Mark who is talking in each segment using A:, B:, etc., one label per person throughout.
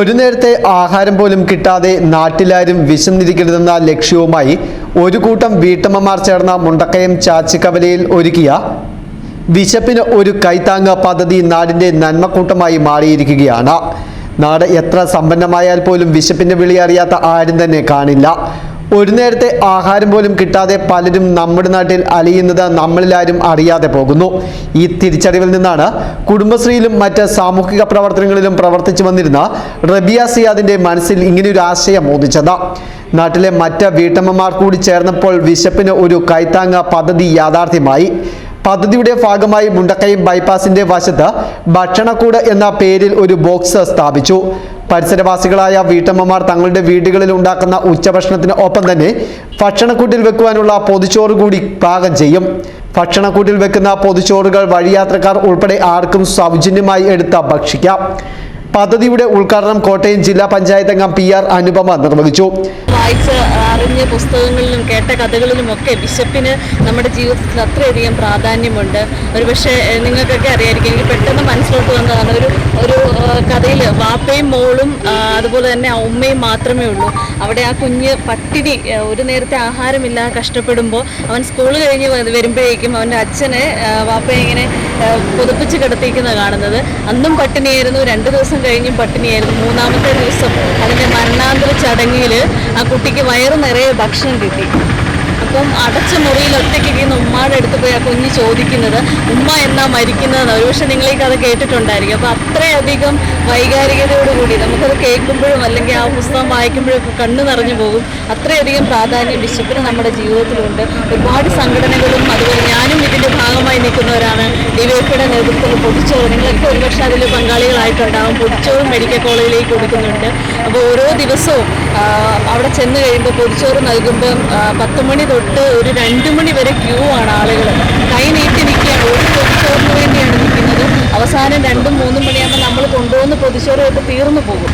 A: ഒരു നേരത്തെ ആഹാരം പോലും കിട്ടാതെ നാട്ടിലാരും വിശന്നിരിക്കരുതെന്ന ലക്ഷ്യവുമായി ഒരു കൂട്ടം വീട്ടമ്മമാർ ചേർന്ന മുണ്ടക്കയം ചാച്ചിക്കവലയിൽ ഒരുക്കിയ വിശപ്പിന് ഒരു കൈത്താങ്ങ പദ്ധതി നാടിന്റെ നന്മക്കൂട്ടമായി മാറിയിരിക്കുകയാണ്. നാട് എത്ര സമ്പന്നമായാൽ പോലും വിശപ്പിന്റെ വിളി അറിയാത്ത ആരും തന്നെ കാണില്ല. ഒരു നേരത്തെ ആഹാരം പോലും കിട്ടാതെ പലരും നമ്മുടെ നാട്ടിൽ അലിയുന്നത് നമ്മളിലാരും അറിയാതെ പോകുന്നു. ഈ തിരിച്ചറിവിൽ നിന്നാണ് കുടുംബശ്രീയിലും മറ്റ് സാമൂഹിക പ്രവർത്തനങ്ങളിലും പ്രവർത്തിച്ചു വന്നിരുന്ന റബിയ സിയാദിന്റെ മനസ്സിൽ ഇങ്ങനെയൊരു ആശയം മോദിച്ചത്. നാട്ടിലെ മറ്റ് വീട്ടമ്മമാർ കൂടി ചേർന്നപ്പോൾ വിശപ്പിന് ഒരു കൈത്താങ്ങ പദ്ധതി യാഥാർത്ഥ്യമായി. പദ്ധതിയുടെ ഭാഗമായി മുണ്ടക്കയം ബൈപ്പാസിന്റെ വശത്ത് ഭക്ഷണക്കൂട് എന്ന പേരിൽ ഒരു ബോക്സ് സ്ഥാപിച്ചു. പരിസരവാസികളായ വീട്ടമ്മമാർ തങ്ങളുടെ വീടുകളിൽ ഉണ്ടാക്കുന്ന ഉച്ചഭക്ഷണത്തിന് ഒപ്പം തന്നെ ഭക്ഷണക്കൂട്ടിൽ വെക്കുവാനുള്ള പൊതിച്ചോറ് കൂടി പാകം ചെയ്യും. ഭക്ഷണക്കൂട്ടിൽ വെക്കുന്ന പൊതിച്ചോറുകൾ വഴിയാത്രക്കാർ ഉൾപ്പെടെ ആർക്കും സൗജന്യമായി എടുത്ത ഭക്ഷിക്കാം. പദ്ധതിയുടെ ഉദ്ഘാടനം കോട്ടയം ജില്ലാ പഞ്ചായത്ത് അംഗം പി ആർ അനുപമ നിർവഹിച്ചു.
B: വായിച്ച് അറിഞ്ഞ പുസ്തകങ്ങളിലും കേട്ട കഥകളിലും ഒക്കെ വിശപ്പിന് നമ്മുടെ ജീവിതത്തിൽ അത്രയധികം പ്രാധാന്യമുണ്ട്. ഒരുപക്ഷെ നിങ്ങൾക്കൊക്കെ അറിയായിരിക്കും. എനിക്ക് പെട്ടെന്ന് മനസ്സിലോട്ട് വന്നതാണ് വാപ്പയും മോളും അതുപോലെ തന്നെ ഉമ്മയും മാത്രമേ ഉള്ളൂ. അവിടെ ആ കുഞ്ഞ് പട്ടിണി ഒരു നേരത്തെ ആഹാരമില്ലാതെ കഷ്ടപ്പെടുമ്പോൾ അവൻ സ്കൂൾ കഴിഞ്ഞ് വരുമ്പോഴേക്കും അവന്റെ അച്ഛനെ വാപ്പയെ ഇങ്ങനെ പുതുപ്പിച്ച് കിടത്തിയിരിക്കുന്നത് കാണുന്നത്. അന്നും പട്ടിണിയായിരുന്നു രണ്ട് ദിവസം കഴിഞ്ഞും പട്ടിണിയായിരുന്നു. മൂന്നാമത്തെ ദിവസം അതിന്റെ മരണാന്തര ചടങ്ങിൽ ആ കുട്ടിക്ക് വയറ് നിറയെ ഭക്ഷണം കിട്ടി. അപ്പം അടച്ച മുറിയിൽ ഒറ്റയ്ക്ക് ഇരിക്കുന്ന ഉമ്മാടെ അടുത്ത് പോയി ആ കുഞ്ഞ് ചോദിക്കുന്നത് ഉമ്മ എന്നാ മരിക്കുന്നതെന്ന്? ഒരുപക്ഷെ നിങ്ങൾ ഈ കഥ കേട്ടിട്ടുണ്ടായിരിക്കും. അപ്പോൾ അത്രയധികം വൈകാരികതയോടുകൂടി നമുക്കത് കേൾക്കുമ്പോഴും അല്ലെങ്കിൽ ആ പുസ്തകം വായിക്കുമ്പോഴൊക്കെ കണ്ണു നിറഞ്ഞു പോകും. അത്രയധികം പ്രാധാന്യം ബിഷപ്പിന് നമ്മുടെ ജീവിതത്തിലുണ്ട്. ഒരുപാട് സംഘടനകളും അതുപോലെ ഞാനും ഇതിന്റെ ഭാഗമായി നിൽക്കുന്നവരാണ്. ഡിവൈഫിയുടെ നേതൃത്വത്തിൽ പൊടിച്ചോറ് നിങ്ങളൊക്കെ ഒരുപക്ഷെ അതിൽ പങ്കാളികളായിട്ടുണ്ടാകും പൊടിച്ചോറും മെഡിക്കൽ കോളേജിലേക്ക് കൊടുക്കുന്നുണ്ട്. അപ്പോൾ ഓരോ ദിവസവും അവിടെ ചെന്ന് കഴിയുമ്പോൾ പൊടിച്ചോറ് നൽകുമ്പോൾ പത്ത് മണി തൊട്ട് ഒരു രണ്ട് മണി വരെ ക്യൂ ആണ് ആളുകൾ കൈ നീട്ടി ഒരു പൊതിച്ചോറിന് വേണ്ടിയാണ് നിൽക്കുന്നത്. അവസാനം രണ്ടും മൂന്നും മണിയാകുമ്പോൾ നമ്മൾ കൊണ്ടുപോകുന്ന പൊതിച്ചോറ് ഒക്കെ തീർന്നു പോകും.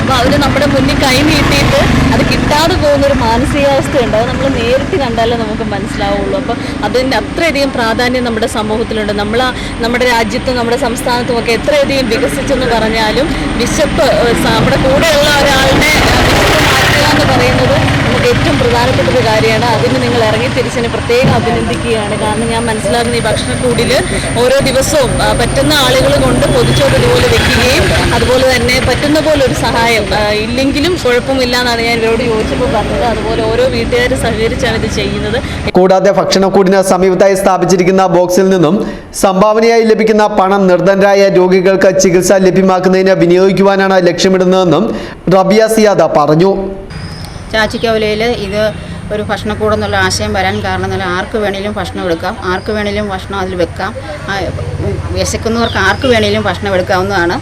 B: അപ്പോൾ അവർ നമ്മുടെ മുന്നിൽ കൈ നീട്ടിയിട്ട് അത് കിട്ടാതെ പോകുന്ന ഒരു മാനസികാവസ്ഥയുണ്ട്. അത് നമ്മൾ നേരിട്ട് കണ്ടാലേ നമുക്ക് മനസ്സിലാവുള്ളൂ. അപ്പോൾ അതിന്റെ അത്രയധികം പ്രാധാന്യം നമ്മുടെ സമൂഹത്തിലുണ്ട്. നമ്മൾ നമ്മുടെ രാജ്യത്തും നമ്മുടെ സംസ്ഥാനത്തും ഒക്കെ എത്രയധികം വികസിച്ചെന്ന് പറഞ്ഞാലും വിശപ്പ് നമ്മുടെ കൂടെയുള്ള ഒരാളുടെ ഏഹ്, വിശപ്പ് മാറ്റുക എന്ന് പറയുന്നത് നമുക്ക് ഏറ്റവും പ്രധാനപ്പെട്ട ഒരു കാര്യമാണ് അതിന് നിങ്ങൾ ഇറങ്ങി തിരിച്ചതിനെ പ്രത്യേകം അഭിനന്ദിക്കുകയാണ്. കാരണം ഞാൻ മനസ്സിലാക്കുന്ന ഈ ഭക്ഷണക്കൂടിൽ ഓരോ ദിവസവും പറ്റുന്ന ആളുകൾ കൊണ്ട് പൊതിച്ചോട് ഇതുപോലെ വെക്കുകയും അതുപോലെ തന്നെ പറ്റുന്ന പോലെ ഒരു സഹായം ഇല്ലെങ്കിലും കുഴപ്പമില്ല എന്നാണ് ഞാൻ ഇവരോട് ചോദിച്ചപ്പോൾ പറഞ്ഞത്. അതുപോലെ ഓരോ വീട്ടുകാർ സഹകരിച്ചാണ് ഇത് ചെയ്യുന്നത്.
A: കൂടാതെ ഭക്ഷണക്കൂടിന് സമീപത്തായി സ്ഥാപിച്ചിരിക്കുന്ന ബോക്സിൽ നിന്നും സംഭാവനയായി ലഭിക്കുന്ന പണം നിർദ്ധനരായ രോഗികൾക്ക് ചികിത്സ ലഭ്യമാക്കുന്നതിന് വിനിയോഗിക്കുവാനാണ് ലക്ഷ്യമിടുന്നതെന്നും റബിയ സിയാദ പറഞ്ഞു.
C: ചാച്ചിക്കവലയിൽ ഇത് ഒരു ഭക്ഷണക്കൂടെന്നുള്ള ആശയം വരാൻ കാരണം എന്നാൽ ആർക്ക് വേണേലും ഭക്ഷണം എടുക്കാം. ആർക്ക് വേണേലും ഭക്ഷണം അതിൽ വെക്കാം. വിശക്കുന്നവർക്ക് ആർക്ക് വേണേലും ഭക്ഷണം എടുക്കാവുന്നതാണ്.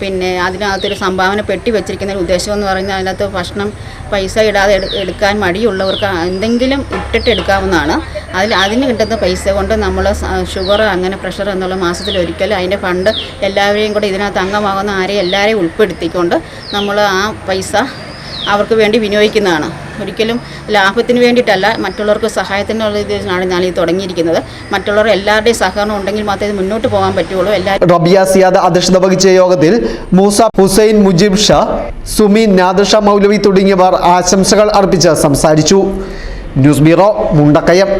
C: പിന്നെ അതിനകത്തൊരു സംഭാവന പെട്ടി വെച്ചിരിക്കുന്ന ഒരു ഉദ്ദേശം എന്ന് പറഞ്ഞാൽ അതിനകത്ത് ഭക്ഷണം പൈസ ഇടാതെ എടുക്കാൻ മടിയുള്ളവർക്ക് എന്തെങ്കിലും ഇട്ടിട്ട് എടുക്കാവുന്നതാണ്. അതിൽ അതിന് കിട്ടുന്ന പൈസ കൊണ്ട് നമ്മൾ ഷുഗർ അങ്ങനെ പ്രഷർ എന്നുള്ള മാസത്തിൽ ഒരിക്കൽ അതിന്റെ ഫണ്ട് എല്ലാവരെയും കൂടെ ഇതിനകത്ത് അംഗമാകുന്ന ആരെയും എല്ലാവരെയും ഉൾപ്പെടുത്തിക്കൊണ്ട് നമ്മൾ ആ പൈസ അവർക്ക് വേണ്ടി വിനിയോഗിക്കുന്നതാണ്. ഒരിക്കലും ലാഭത്തിന് വേണ്ടിയിട്ടല്ല മറ്റുള്ളവർക്ക് സഹായത്തിനുള്ള ഇതിനാണ് ഞാൻ ഇത് തുടങ്ങിയിരിക്കുന്നത്. മറ്റുള്ളവർ എല്ലാവരുടെയും സഹകരണം ഉണ്ടെങ്കിൽ മാത്രമേ ഇത് മുന്നോട്ട് പോകാൻ പറ്റുള്ളൂ എല്ലാ
A: റബിയ സിയാദ് അധ്യക്ഷത വഹിച്ച യോഗത്തിൽ മൂസ ഹുസൈൻ മുജീബ് ഷാ സുമി നാദർഷ മൗലവി തുടങ്ങിയവർ ആശംസകൾ അർപ്പിച്ച് സംസാരിച്ചു. News bureau Mundakayam.